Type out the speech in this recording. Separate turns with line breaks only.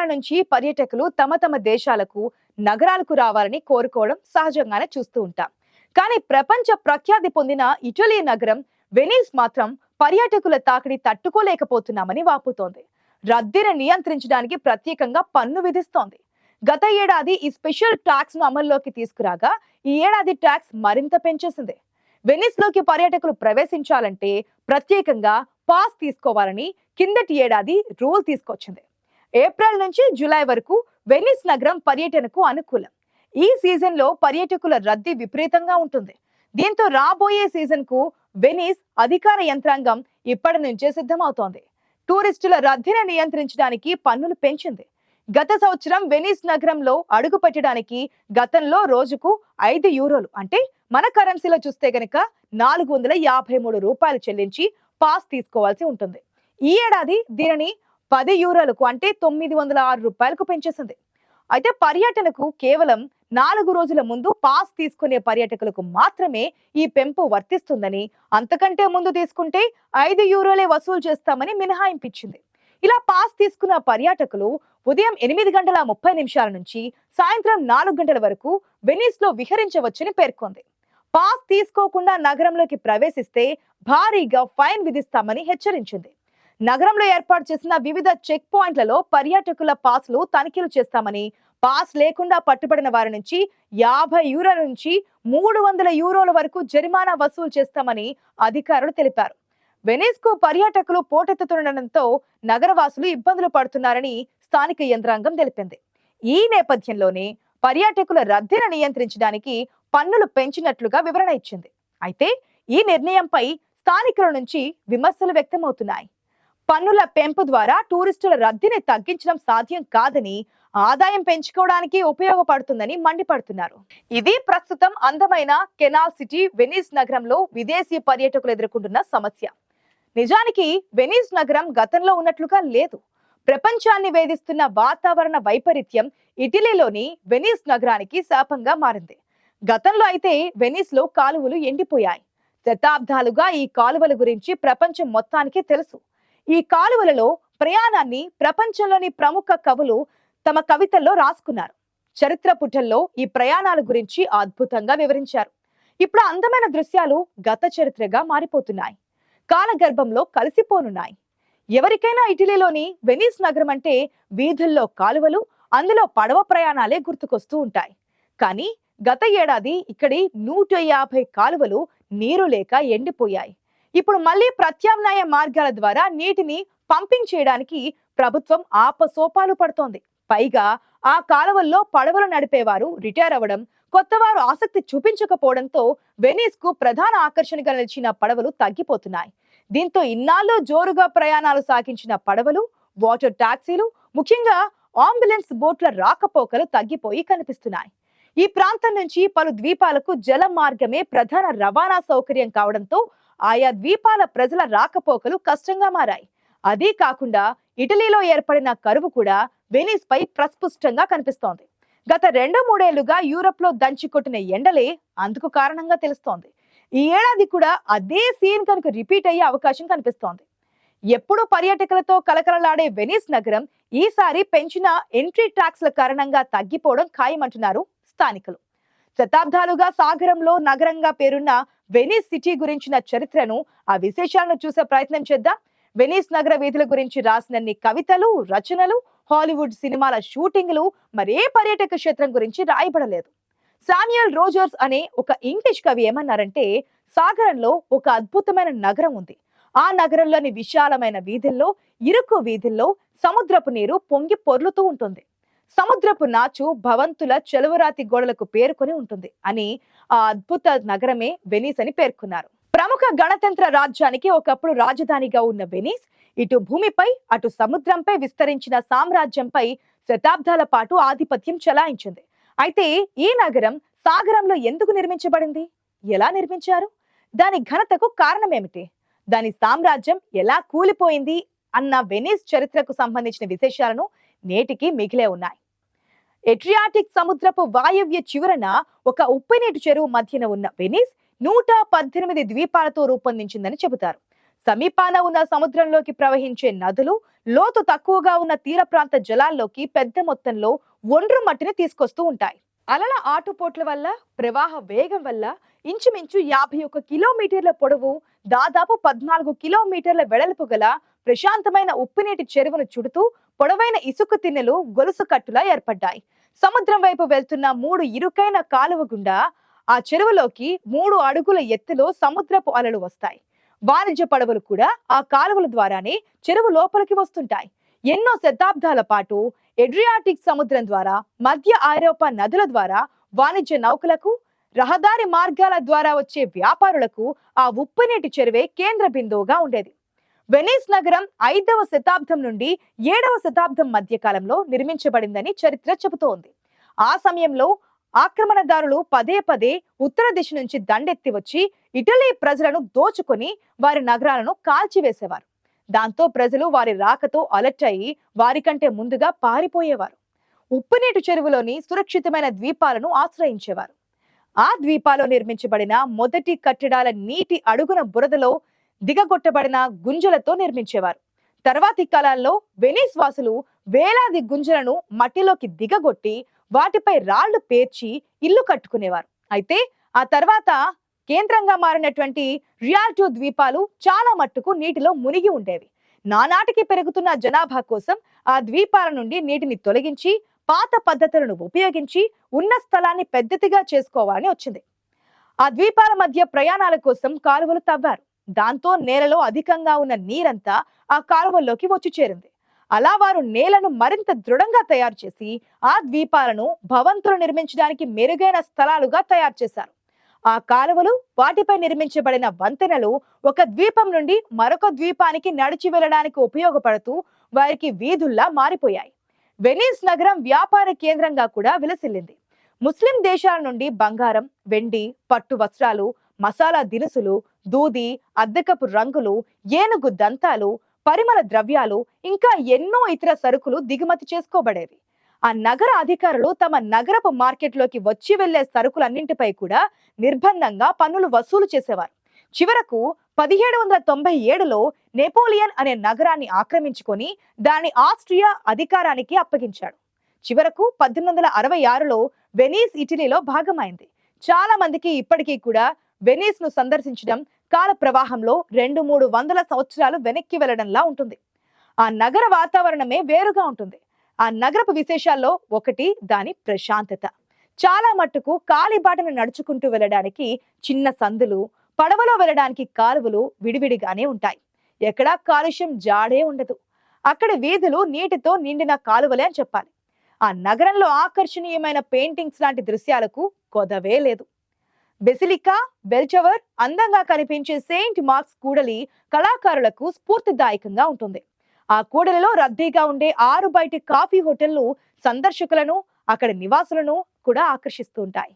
దేశ నుంచి పర్యాటకులు తమ తమ దేశాలకు నగరాలకు రావాలని కోరుకోవడం సహజంగానే చూస్తూ ఉంటాం. కానీ ప్రపంచ ప్రఖ్యాతి పొందిన ఇటలీ నగరం వెనీస్ మాత్రం పర్యాటకుల తాకిడి తట్టుకోలేకపోతున్నామని వాపుతోంది. రద్దీని నియంత్రించడానికి ప్రత్యేకంగా పన్ను విధిస్తోంది. గత ఏడాది ఈ స్పెషల్ ట్యాక్స్ను అమల్లోకి తీసుకురాగా ఈ ఏడాది ట్యాక్స్ మరింత పెంచేసింది. వెనిస్లోకి పర్యాటకులు ప్రవేశించాలంటే ప్రత్యేకంగా పాస్ తీసుకోవాలని కిందటి ఏడాది రూల్ తీసుకొచ్చింది. ఏప్రిల్ నుంచి జూలై వరకు వెనిస్ నగరం పర్యటనకు అనుకూలం. ఈ సీజన్లో పర్యాటకుల రద్దీ విపరీతంగా ఉంటుంది. దీంతో రాబోయే సీజన్కు వెనిస్ అధికార యంత్రాంగం ఇప్పటి నుంచే సిద్ధమవుతోంది. టూరిస్టుల రద్దీని నియంత్రించడానికి పన్నులు పెంచింది. గత సంవత్సరం వెనిస్ నగరంలో అడుగు పెట్టడానికి గతంలో రోజుకు ఐదు యూరోలు అంటే మన కరెన్సీలో చూస్తే గనక నాలుగు వందల యాభై మూడు రూపాయలు చెల్లించి పాస్ తీసుకోవాల్సి ఉంటుంది. ఈ ఏడాది దీనిని పది యూరోలకు అంటే తొమ్మిది వందల ఆరు రూపాయలకు పెంచేసింది. అయితే పర్యటనకు కేవలం నాలుగు రోజుల ముందు పాస్ తీసుకునే పర్యాటకులకు మాత్రమే ఈ పెంపు వర్తిస్తుందని అంతకంటే ముందు తీసుకుంటే ఐదు యూరోలే వసూలు చేస్తామని మినహాయింపించింది. ఇలా పాస్ తీసుకున్న పర్యాటకులు ఉదయం ఎనిమిది గంటల ముప్పై నిమిషాల నుంచి సాయంత్రం నాలుగు గంటల వరకు వెనిస్లో విహరించవచ్చని పేర్కొంది. పాస్ తీసుకోకుండా నగరంలోకి ప్రవేశిస్తే భారీగా ఫైన్ విధిస్తామని హెచ్చరించింది. నగరంలో ఏర్పాటు చేసిన వివిధ చెక్ పాయింట్లలో పర్యాటకుల పాస్లు తనిఖీలు చేస్తామని పాస్ లేకుండా పట్టుబడిన వారి నుంచి యాభై యూరోల నుంచి మూడు వందల యూరోల వరకు జరిమానా వసూలు చేస్తామని అధికారులు తెలిపారు. వెనిస్కు పర్యాటకులు పోటెత్తుతుండటంతో నగరవాసులు ఇబ్బందులు పడుతున్నారని స్థానిక యంత్రాంగం తెలిపింది. ఈ నేపథ్యంలోనే పర్యాటకుల రద్దీని నియంత్రించడానికి పన్నులు పెంచినట్లుగా వివరణ ఇచ్చింది. అయితే ఈ నిర్ణయంపై స్థానికుల నుంచి విమర్శలు వ్యక్తమవుతున్నాయి. పన్నుల పెంపు ద్వారా టూరిస్టుల రద్దీని తగ్గించడం సాధ్యం కాదని ఆదాయం పెంచుకోవడానికి ఉపయోగపడుతుందని మండిపడుతున్నారు. ఇది ప్రస్తుతం అందమైన కెనాల్ సిటీ వెనీస్ నగరంలో విదేశీ పర్యాటకులు ఎదుర్కొంటున్న సమస్య. నిజానికి వెనీస్ నగరం గతంలో ఉన్నట్లుగా లేదు. ప్రపంచాన్ని వేధిస్తున్న వాతావరణ వైపరీత్యం ఇటలీలోని వెనీస్ నగరానికి శాపంగా మారింది. గతంలో అయితే వెనీస్లో కాలువలు ఎండిపోయాయి. శతాబ్దాలుగా ఈ కాలువల గురించి ప్రపంచం మొత్తానికి తెలుసు. ఈ కాలువలలో ప్రయాణాన్ని ప్రపంచంలోని ప్రముఖ కవులు తమ కవితల్లో రాసుకున్నారు. చరిత్ర పుటల్లో ఈ ప్రయాణాల గురించి అద్భుతంగా వివరించారు. ఇప్పుడు అందమైన దృశ్యాలు గత చరిత్రగా మారిపోతున్నాయి. కాలగర్భంలో కలిసిపోనున్నాయి. ఎవరికైనా ఇటలీలోని వెనీస్ నగరం అంటే వీధుల్లో కాలువలు అందులో పడవ ప్రయాణాలే గుర్తుకొస్తూ ఉంటాయి. కానీ గత ఏడాది ఇక్కడి నూట యాభై కాలువలు నీరు లేక ఎండిపోయాయి. ఇప్పుడు మళ్ళీ ప్రత్యామ్నాయ మార్గాల ద్వారా నీటిని పంపింగ్ చేయడానికి ప్రభుత్వం ఆపసోపాలు పడుతోంది. పైగా ఆ కాలువల్లో పడవలు నడిపేవారు రిటైర్ అవ్వడం కొత్తవారు ఆసక్తి చూపించకపోవడంతో వెనీస్కు ప్రధాన ఆకర్షణగా నిలిచిన పడవలు తగ్గిపోతున్నాయి. దీంతో ఇన్నాళ్ళు జోరుగా ప్రయాణాలు సాగించిన పడవలు వాటర్ టాక్సీలు ముఖ్యంగా అంబులెన్స్ బోట్ల రాకపోకలు తగ్గిపోయి కనిపిస్తున్నాయి. ఈ ప్రాంతం నుంచి పలు ద్వీపాలకు జల మార్గమే ప్రధాన రవాణా సౌకర్యం కావడంతో ఆయా ద్వీపాల ప్రజల రాకపోకలు కష్టంగా మారాయి. అదీ కాకుండా ఇటలీలో ఏర్పడిన కరువు కూడా వెనీస్ పై ప్రస్పుష్టంగా కనిపిస్తోంది. గత రెండు మూడేళ్ళుగా యూరప్లో దంచికొట్టిన ఎండలే అందుకు కారణంగా తెలుస్తోంది. ఈ ఏడాది కూడా అదే సీన్ కనుక రిపీట్ అయ్యే అవకాశం కనిపిస్తోంది. ఎప్పుడు పర్యాటకులతో కలకలలాడే వెనీస్ నగరం ఈసారి పెంచిన ఎంట్రీ ట్యాక్స్ల కారణంగా తగ్గిపోవడం ఖాయమంటున్నారు స్థానికులు. శతాబ్దాలుగా సాగరంలో నగరంగా పేరున్న వెనీస్ సిటీ గురించిన చరిత్రను ఆ విశేషాలను చూసే ప్రయత్నం చేద్దాం. వెనీస్ నగర వీధుల గురించి రాసినన్ని కవితలు రచనలు హాలీవుడ్ సినిమాల షూటింగ్లు మరే పర్యాటక క్షేత్రం గురించి రాయబడలేదు. సామ్యుయల్ రోజర్స్ అనే ఒక ఇంగ్లీష్ కవి ఏమన్నారంటే సాగరంలో ఒక అద్భుతమైన నగరం ఉంది. ఆ నగరంలోని విశాలమైన వీధుల్లో ఇరుకు వీధుల్లో సముద్రపు నీరు పొంగి పొర్లుతూ ఉంటుంది. సముద్రపు నాచు భవంతుల చెలువరాతి గోడలకు పేరుకొని ఉంటుంది అని ఆ అద్భుత నగరమే వెనీస్ అని పేర్కొన్నారు. ప్రముఖ గణతంత్ర రాజ్యానికి ఒకప్పుడు రాజధానిగా ఉన్న వెనీస్ ఇటు భూమిపై అటు సముద్రంపై విస్తరించిన సామ్రాజ్యంపై శతాబ్దాల పాటు ఆధిపత్యం చెలాయించింది. అయితే ఈ నగరం సాగరంలో ఎందుకు నిర్మించబడింది? ఎలా నిర్మించారు? దాని ఘనతకు కారణమేమిటి? దాని సామ్రాజ్యం ఎలా కూలిపోయింది? అన్న వెనీస్ చరిత్రకు సంబంధించిన విశేషాలను నేటికి మిగిలే ఉన్నాయి. ఎట్రియాటిక్ సముద్రపు వాయవ్య చివరన ఒక ఉప్పునీటి చెరువు మధ్యన ఉన్న వెనిస్ నూట పద్దెనిమిది ద్వీపాలతో రూపొందించిందని చెబుతారు. సమీపాన ఉన్న సముద్రంలోకి ప్రవహించే నదులు లోతు తక్కువగా ఉన్న తీర ప్రాంత జలాల్లోకి పెద్ద మొత్తంలో ఒండ్రు మట్టిని తీసుకొస్తూ ఉంటాయి. అలల ఆటుపోట్ల వల్ల ప్రవాహ వేగం వల్ల ఇంచుమించు యాభై ఒక్క కిలోమీటర్ల పొడవు దాదాపు పద్నాలుగు కిలోమీటర్ల వెడల్పు గల ప్రశాంతమైన ఉప్పునీటి చెరువును చుడుతూ పొడవైన ఇసుక తిన్నెలు గొలుసు కట్టులా ఏర్పడ్డాయి. సముద్రం వైపు వెళ్తున్న మూడు ఇరుకైన కాలువ గుండా ఆ చెరువులోకి మూడు అడుగుల ఎత్తులో సముద్రపు అలలు వస్తాయి. వాణిజ్య పడవలు కూడా ఆ కాలువల ద్వారానే చెరువు లోపలికి వస్తుంటాయి. ఎన్నో శతాబ్దాల పాటు ఎడ్రియాటిక్ సముద్రం ద్వారా మధ్య ఐరోపా నదుల ద్వారా వాణిజ్య నౌకలకు రహదారి మార్గాల ద్వారా వచ్చే వ్యాపారులకు ఆ ఉప్పునీటి చెరువే కేంద్ర బిందువుగా ఉండేది. వెనీస్ నగరం ఐదవ శతాబ్దం నుండి ఏడవ శతాబ్దం మధ్య కాలంలో నిర్మించబడిందని చరిత్ర చెబుతోంది. ఆ సమయంలో ఆక్రమణదారులు పదే పదే ఉత్తర దిశ నుంచి దండెత్తి వచ్చి ఇటలీ ప్రజలను దోచుకొని వారి నగరాలను కాల్చివేసేవారు. దాంతో ప్రజలు వారి రాకతో అలర్ట్ అయ్యి వారికంటే ముందుగా పారిపోయేవారు. ఉప్పునీటి చెరువులోని సురక్షితమైన ద్వీపాలను ఆశ్రయించేవారు. ఆ ద్వీపాలో నిర్మించబడిన మొదటి కట్టడాల నీటి అడుగున బురదలో దిగగొట్టబడిన గుంజలతో నిర్మించేవారు. తర్వాతి కాలాల్లో వెనీస్ వాసులు వేలాది గుంజలను మట్టిలోకి దిగగొట్టి వాటిపై రాళ్ళు పేర్చి ఇల్లు కట్టుకునేవారు. అయితే ఆ తర్వాత కేంద్రంగా మారినటువంటి రియాల్టో ద్వీపాలు చాలా మట్టుకు నీటిలో మునిగి ఉండేవి. నానాటికి పెరుగుతున్న జనాభా కోసం ఆ ద్వీపాల నుండి నీటిని తొలగించి పాత పద్ధతులను ఉపయోగించి ఉన్న స్థలాన్ని పెద్దదిగా చేసుకోవాలని వచ్చింది. ఆ ద్వీపాల మధ్య ప్రయాణాల కోసం కాలువలు తవ్వారు. దాంతో నేలలో అధికంగా ఉన్న నీరంతా ఆ కాలువల్లోకి వచ్చి చేరింది. అలా వారు నేలను మరింత దృఢంగా తయారు చేసి ఆ ద్వీపాలను భవంతులు నిర్మించడానికి మెరుగైన స్థలాలుగా తయారు చేశారు. ఆ కాలువలు వాటిపై నిర్మించబడిన వంతెనలు ఒక ద్వీపం నుండి మరొక ద్వీపానికి నడిచి వెళ్ళడానికి ఉపయోగపడుతూ వారికి వీధుల్లా మారిపోయాయి. వెనీస్ నగరం వ్యాపార కేంద్రంగా కూడా విలసిల్లింది. ముస్లిం దేశాల నుండి బంగారం వెండి పట్టు వస్త్రాలు మసాలా దినుసులు దూది అద్దెకపు రంగులు ఏనుగు దంతాలు పరిమళ ద్రవ్యాలు ఇంకా ఎన్నో ఇతర సరుకులు దిగుమతి చేసుకోబడేవి. ఆ నగర అధికారులు తమ నగరపు మార్కెట్లోకి వచ్చి వెళ్ళే సరుకులన్నింటిపై కూడా నిర్బంధంగా పన్నులు వసూలు చేసేవారు. చివరకు పదిహేడు వందల తొంభై ఏడులో నెపోలియన్ అనే నగరాన్ని ఆక్రమించుకొని దాని ఆస్ట్రియా అధికారానికి అప్పగించాడు. చివరకు పద్దెనిమిది వందల అరవై ఆరులో వెనీస్ ఇటలీలో భాగమైంది. చాలా మందికి ఇప్పటికీ కూడా వెనీస్ను సందర్శించడం కాల ప్రవాహంలో రెండు మూడు వందల సంవత్సరాలు వెనక్కి వెళ్ళడంలా ఉంటుంది. ఆ నగర వాతావరణమే వేరుగా ఉంటుంది. ఆ నగరపు విశేషాల్లో ఒకటి దాని ప్రశాంతత. చాలా మట్టుకు కాలిబాటను నడుచుకుంటూ వెళ్ళడానికి చిన్న సందులు పడవలో వెళ్ళడానికి కాలువలు విడివిడిగానే ఉంటాయి. ఎక్కడా కాలుష్యం జాడే ఉండదు. అక్కడ వీధులు నీటితో నిండిన కాలువలే అని చెప్పాలి. ఆ నగరంలో ఆకర్షణీయమైన పెయింటింగ్స్ లాంటి దృశ్యాలకు కొదవే లేదు. బెసిలికా బెల్చవర్ అందంగా కనిపించే సెయింట్ మార్క్స్ కూడలి కళాకారులకు స్ఫూర్తిదాయకంగా ఉంటుంది. ఆ కూడలిలో రద్దీగా ఉండే ఆరు బయటి కాఫీ హోటళ్ళు సందర్శకులను అక్కడి నివాసులను కూడా ఆకర్షిస్తూ ఉంటాయి.